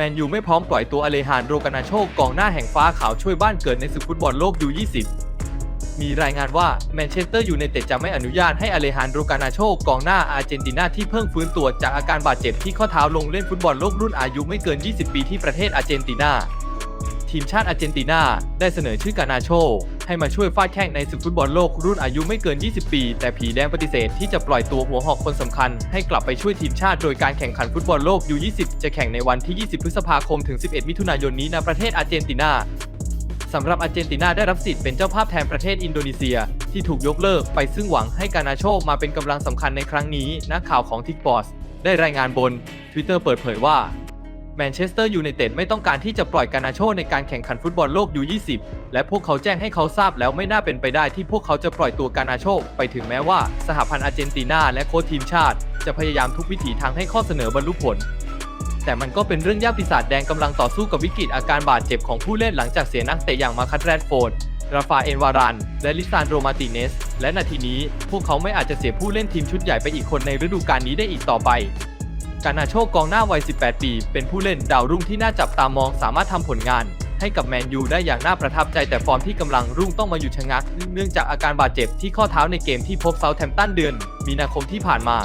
แมนยูไม่พร้อมปล่อยตัวอเลฮานโรกานาโชกองหน้าแห่งฟ้าขาวช่วยบ้านเกิดในศึกฟุตบอลโลกยู20 มีรายงานว่าแมนเชสเตอร์ยูไนเต็ดจะไม่อนุญาตให้อเลฮานโรกานาโชกองหน้าอาร์เจนตินาที่เพิ่งฟื้นตัวจากอาการบาดเจ็บที่ข้อเท้าลงเล่นฟุตบอลโลกรุ่นอายุไม่เกิน 20 ปีที่ประเทศอาร์เจนตินาทีมชาติอาร์เจนตินาได้เสนอชื่อกานาโช ให้มาช่วยฟาดแข้งในศึกฟุตบอลโลกรุ่นอายุไม่เกิน 20 ปี แต่ผีแดงปฏิเสธที่จะปล่อยตัวหัวหอกคนสำคัญ ให้กลับไปช่วยทีมชาติโดยการแข่งขันฟุตบอลโลก U20 จะแข่งในวันที่ 20 พฤษภาคมถึง 11 มิถุนายนนี้ณประเทศอาร์เจนตินาสำหรับอาร์เจนตินาได้รับสิทธิ์เป็นเจ้าภาพแทนประเทศอินโดนีเซีย ที่ถูกยกเลิกไปซึ่งหวังให้กานาโชมาเป็นกำลังสำคัญในครั้งนี้นักข่าวของทิกบอสได้รายงานบน Twitter เปิดเผยว่า แมนเชสเตอร์ยูไนเต็ดไม่ต้องการที่จะปล่อยกานาโชในการแข่งขันฟุตบอลโลก U20 และพวกเขาแจ้งให้เขาทราบแล้วไม่น่าเป็นไปได้ที่พวกเขาจะปล่อยตัวกานาโชไปถึงแม้ว่า สหพันธ์อาร์เจนตินาและโค้ชทีมชาติ จะพยายามทุกวิถีทางให้ข้อเสนอบรรลุผล แต่มันก็เป็นเรื่องยากปีศาจแดงกำลังต่อสู้กับวิกฤตอาการบาดเจ็บของผู้เล่นหลังจากเสียนักเตะอย่างมาคัตแรดโฟร์ดราฟาเอลวารัน และลิซานโรมาติเนส และนาทีนี้ พวกเขาไม่อาจจะเสียผู้เล่นทีมชุดใหญ่ไปอีกคนในฤดูกาลนี้ได้อีกต่อไป กานาโชกองหน้าวัย 18 ปี เป็นผู้เล่นดาวรุ่งที่น่าจับตามองสามารถทำผลงาน ให้กับแมนยูได้อย่างน่าประทับใจแต่ฟอร์มที่กำลังรุ่งต้องมาหยุดชะงัก เนื่องจากอาการบาดเจ็บที่ข้อเท้าในเกมที่พบเซาท์แทมป์ตันเดือน มีนาคมที่ผ่านมา